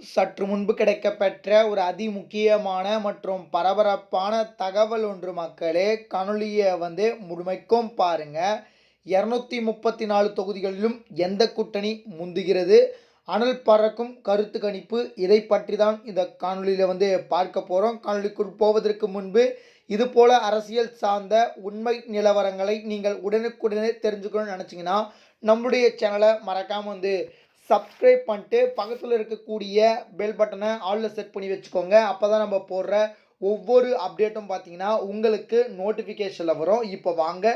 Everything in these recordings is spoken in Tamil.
சற்று முன்பு கிடைக்கப்பெற்ற ஒரு அதிமுக்கியமான மற்றும் பரபரப்பான தகவல் ஒன்று மக்களே கணொலியை வந்து முழுமைக்கும் பாருங்க. இரநூத்தி முப்பத்தி நாலு தொகுதிகளிலும் எந்த கூட்டணி முந்துகிறது? அனல் பறக்கும் கருத்து கணிப்பு இதை பற்றி தான் இந்த காணொலியில் வந்து பார்க்க போகிறோம் காணொலிக்குள் போவதற்கு முன்பு இது போல அரசியல் சார்ந்த உண்மை நிலவரங்களை நீங்கள் உடனுக்குடனே தெரிஞ்சுக்கணும்னு நினச்சிங்கன்னா நம்மளுடைய சேனலை மறக்காமல் வந்து சப்ஸ்கிரைப் பண்ணிட்டு பக்கத்தில் இருக்கக்கூடிய பெல் பட்டனை ஆலில் செட் பண்ணி வச்சுக்கோங்க. அப்போ தான் நம்ம போடுற ஒவ்வொரு அப்டேட்டும் பார்த்தீங்கன்னா உங்களுக்கு நோட்டிஃபிகேஷனில் வரும். இப்போ வாங்க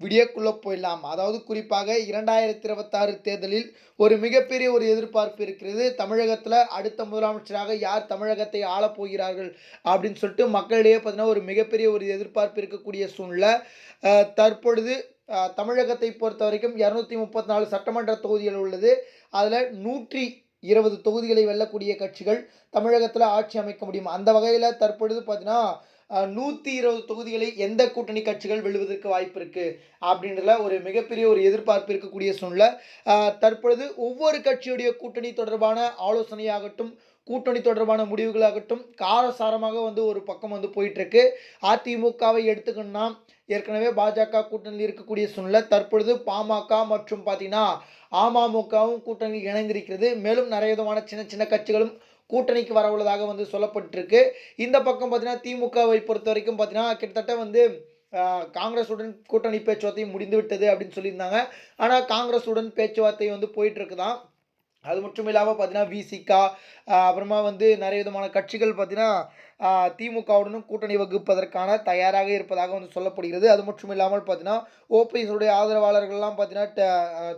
விடியக்குள்ளே போயிடலாம். அதாவது குறிப்பாக இரண்டாயிரத்தி இருபத்தாறு தேர்தலில் ஒரு மிகப்பெரிய ஒரு எதிர்பார்ப்பு இருக்கிறது. தமிழகத்தில் அடுத்த முதலமைச்சராக யார் தமிழகத்தை ஆளப் போகிறார்கள் அப்படின்னு சொல்லிட்டு மக்களிடையே பார்த்தீங்கன்னா ஒரு மிகப்பெரிய ஒரு எதிர்பார்ப்பு இருக்கக்கூடிய சூழ்நிலை. தற்பொழுது தமிழகத்தை பொறுத்த வரைக்கும் இரநூத்தி முப்பத்தி நாலு சட்டமன்ற தொகுதிகள் உள்ளது. அதில் நூற்றி இருபது தொகுதிகளை வெல்லக்கூடிய கட்சிகள் தமிழகத்தில் ஆட்சி அமைக்க முடியும். அந்த வகையில் தற்பொழுது பார்த்தீங்கன்னா நூற்றி இருபது தொகுதிகளை எந்த கூட்டணி கட்சிகள் வெல்வதற்கு வாய்ப்பு இருக்குது அப்படின்றதுல ஒரு மிகப்பெரிய ஒரு எதிர்பார்ப்பு இருக்கக்கூடிய சூழ்நிலை. தற்பொழுது ஒவ்வொரு கட்சியுடைய கூட்டணி தொடர்பான ஆலோசனையாகட்டும் கூட்டணி தொடர்பான முடிவுகளாகட்டும் காரசாரமாக வந்து ஒரு பக்கம் வந்து போயிட்டுருக்கு அதிமுகவை எடுத்துக்கணும்னா ஏற்கனவே பாஜக கூட்டணியில் இருக்கக்கூடிய சூழ்நிலை தற்பொழுது பாமக மற்றும் பார்த்தீங்கன்னா அமமுகவும் கூட்டணியில் இணைந்திருக்கிறது. மேலும் நிறைய விதமான சின்ன சின்ன கட்சிகளும் கூட்டணிக்கு வர உள்ளதாக வந்து சொல்லப்பட்டிருக்கு. இந்த பக்கம் பார்த்தீங்கன்னா திமுகவை பொறுத்த வரைக்கும் பார்த்தீங்கன்னா கிட்டத்தட்ட வந்து ஆஹ், காங்கிரஸுடன் கூட்டணி பேச்சுவார்த்தை முடிந்துவிட்டது அப்படின்னு சொல்லியிருந்தாங்க. ஆனால் காங்கிரஸுடன் பேச்சுவார்த்தை வந்து போயிட்டுருக்குதான். அது மட்டும் இல்லாமல் பார்த்தீங்கன்னா விசிகா அப்புறமா வந்து நிறைய விதமான கட்சிகள் பார்த்தீங்கன்னா திமுகவுடனும் கூட்டணி வகுப்பதற்கான தயாராக இருப்பதாக வந்து சொல்லப்படுகிறது. அது மட்டும் இல்லாமல் பார்த்தீங்கன்னா ஓபிஎஸ்னுடைய ஆதரவாளர்கள்லாம் பார்த்தீங்கன்னா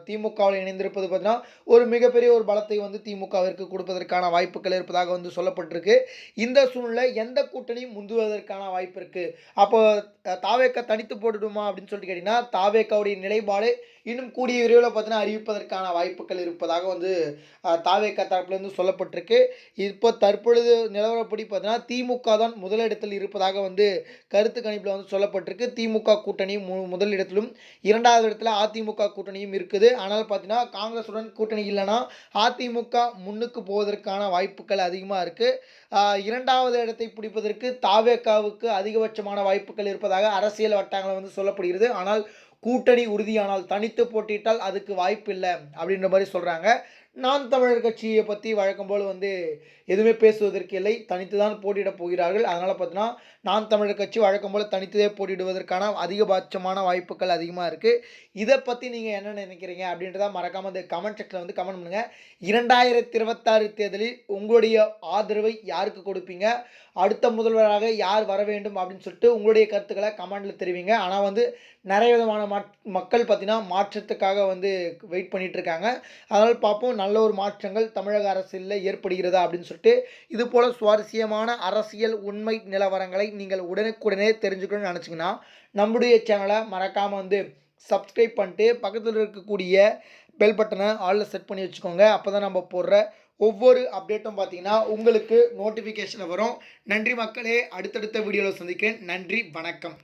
திமுகவில் இணைந்திருப்பது பார்த்தீங்கன்னா ஒரு மிகப்பெரிய ஒரு பலத்தை வந்து திமுகவிற்கு கொடுப்பதற்கான வாய்ப்புகள் இருப்பதாக வந்து சொல்லப்பட்டிருக்கு. இந்த சூழ்நிலை எந்த கூட்டணி முந்துவதற்கான வாய்ப்பு இருக்குது அப்போ தாவேக்கா தனித்து போட்டுடுமா அப்படின்னு சொல்லிட்டு கேட்டிங்கன்னா தாவேக்காவுடைய நிலைப்பாடு இன்னும் கூடிய விரைவில் பார்த்தீங்கன்னா அறிவிப்பதற்கான வாய்ப்புகள் இருப்பதாக வந்து தாவேக்கா தரப்புலேருந்து சொல்லப்பட்டிருக்கு. இப்போ தற்பொழுது நிலவரப்படி பார்த்தீங்கன்னா திமுக தான் முதலிடத்தில் இருப்பதாக வந்து கருத்து கணிப்பில் வந்து சொல்லப்பட்டிருக்கு. திமுக கூட்டணி மு முதலிடத்திலும் இரண்டாவது இடத்துல அதிமுக கூட்டணியும் இருக்குது. ஆனால் பார்த்தீங்கன்னா காங்கிரஸுடன் கூட்டணி இல்லைன்னா அதிமுக முன்னுக்கு போவதற்கான வாய்ப்புகள் அதிகமாக இருக்குது இரண்டாவது இடத்தை பிடிப்பதற்கு தாவேக்காவுக்கு அதிகபட்சமான வாய்ப்புகள் இருப்பதாக அரசியல் வட்டாரங்கள் வந்து சொல்லப்படுகிறது. ஆனால் கூட்டணி உறுதியானால் தனித்து போட்டியிட்டால் அதுக்கு வாய்ப்பு இல்லை அப்படின்ற மாதிரி சொல்கிறாங்க நான் தமிழர் கட்சியை பற்றி வழக்கம் போல் வந்து எதுவுமே பேசுவதற்கு இல்லை. தனித்து தான் போட்டியிடப் போகிறார்கள். அதனால் பார்த்தீங்கன்னா நான் தமிழர் கட்சி வழக்கம் போல் தனித்தே போட்டியிடுவதற்கான அதிகபட்சமான வாய்ப்புகள் அதிகமாக இருக்குது இதை பற்றி நீங்கள் என்ன நினைக்கிறீங்க அப்படின்றத மறக்காமல் இந்த கமெண்ட் செக்ஷனில் வந்து கமெண்ட் பண்ணுங்கள் இரண்டாயிரத்தி இருபத்தாறு தேர்தலில் உங்களுடைய ஆதரவை யாருக்கு கொடுப்பீங்க? அடுத்த முதல்வராக யார் வர வேண்டும் அப்படின்னு சொல்லிட்டு உங்களுடைய கருத்துக்களை கமெண்டில் தெரிவிங்க. ஆனால் வந்து நிறைய விதமான மக்கள் பார்த்தீங்கன்னா மாற்றத்துக்காக வந்து வெயிட் பண்ணிகிட்ருக்காங்க இருக்காங்க. அதனால் பார்ப்போம் நல்ல ஒரு மாற்றங்கள் தமிழக அரசில் ஏற்படுகிறதா அப்படின்னு சொல்லிட்டு இது போல் சுவாரஸ்யமான அரசியல் உண்மை நிலவரங்களை நீங்கள் உடனுக்குடனே தெரிஞ்சுக்கணும்னு நினச்சிங்கன்னா நம்முடைய சேனலை மறக்காமல் வந்து சப்ஸ்கிரைப் பண்ணிட்டு பக்கத்தில் இருக்கக்கூடிய பெல் பட்டனை ஆளில் செட் பண்ணி வச்சுக்கோங்க. அப்போ தான் நம்ம போடுற ஒவ்வொரு அப்டேட்டும் பார்த்தீங்கன்னா உங்களுக்கு நோட்டிஃபிகேஷன் வரும். நன்றி மக்களே அடுத்தடுத்த வீடியோவில் சந்திக்கிறேன். நன்றி வணக்கம்.